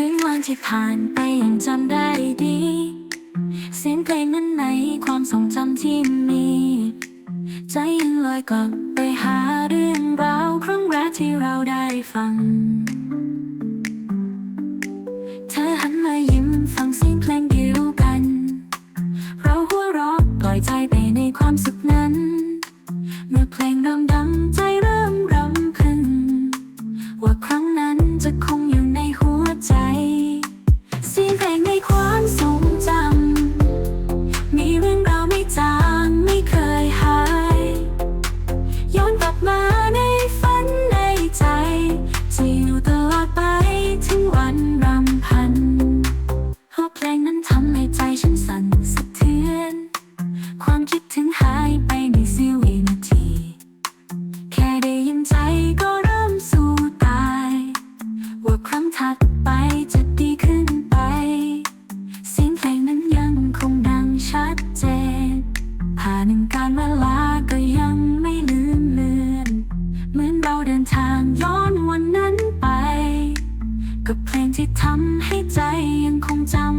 วันที่ผ่านไปยังจำได้ดี เสียงเพลงนั้นในความทรงจำที่มี ใจยังลอยกลับไปหาเรื่องราวครั้งแรกที่เราได้ฟัง เธอหันมายิ้มฟังเสียงเพลงเดียวกัน เราหัวเราะปล่อยใจไปในความสุข ก็ยังไม่ลืมเลือนเหมือนเราเดินทางย้อนวันนั้นไป กับเพลงที่ทำให้ใจยังคงจำ